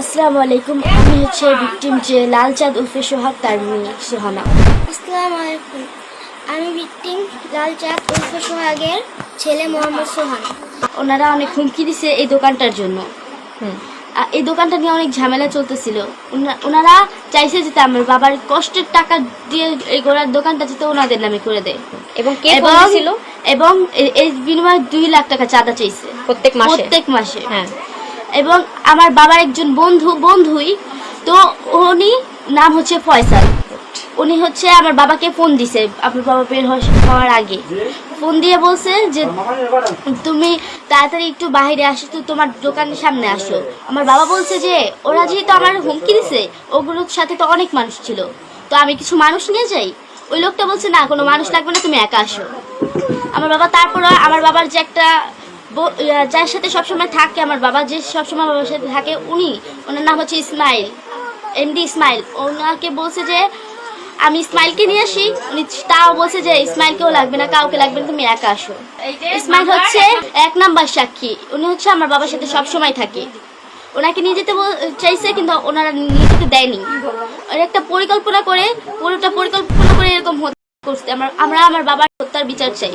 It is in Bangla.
আসসালামু আলাইকুম আমি হচ্ছে ভিকটিম যে লাল চাঁদ উর্ফে সোহাগ তার মেয়ে সোহানা। আসসালামু আলাইকুম আমি ভিকটিম লাল চাঁদ উর্ফে সোহাগের ছেলে মোহাম্মদ সোহান। ওনারা অনেক হুমকি দিছে এই দোকানটার জন্য। এই দোকানটা নিয়ে অনেক ঝামেলা চলতেছিল। ওনারা চাইছে যে আমার বাবার কষ্টের টাকা দিয়ে এই গোড়ার দোকানটা যাতে ওনাদের নামে করে দেয়। এবং কে এবং ফোন ছিল এবং এই বিনিময়ে দুই লাখ টাকা চাঁদা চাইছে। প্রত্যেক মাসে? প্রত্যেক মাসে। হ্যাঁ। এবং আমার বাবার একজন বন্ধু, বন্ধুই, তো উনি নাম হচ্ছে ফয়সাল। উনি হচ্ছে আমার বাবাকে ফোন দিছে, আপনার বাবা বের হওয়ার আগে। ফোন দিয়ে বলছে যে, তুমি তাড়াতাড়ি একটু বাইরে আসো, তো তোমার দোকানের সামনে আসো। আমার বাবা বলছে যে, ওরা যেহেতু আমার হুমকি দিছে, ওগুলোর সাথে তো অনেক মানুষ ছিল। তো আমি কিছু মানুষ নিয়ে যাই? ওই লোকটা বলছে, না, কোনো মানুষ লাগবে না, তুমি একা আসো। আমার বাবা তারপরে, আমার বাবার যে একটা যার সাথে সবসময় থাকে আমার বাবা যে সবসময় বাবার সাথে থাকে উনি ওনার নাম হচ্ছে ইসমাইল এমডি ইসমাইল। ওনাকে বলছে যে আমি ইসমাইলকে নিয়ে আসি উনি তাও বলছে যে ইসমাইলকেও লাগবে না কাউকে লাগবে না তুমি একা আসো। ইসমাইল হচ্ছে এক নাম্বার সাক্ষী উনি হচ্ছে আমার বাবার সাথে সবসময় থাকে। ওনাকে নিয়ে যেতে চাইছে কিন্তু ওনারা নিয়ে যেতে দেয়নি। একটা পরিকল্পনা করে পুরোটা পরিকল্পনা করে এরকম করছে। আমরা আমরা আমার বাবার হত্যার বিচার চাই।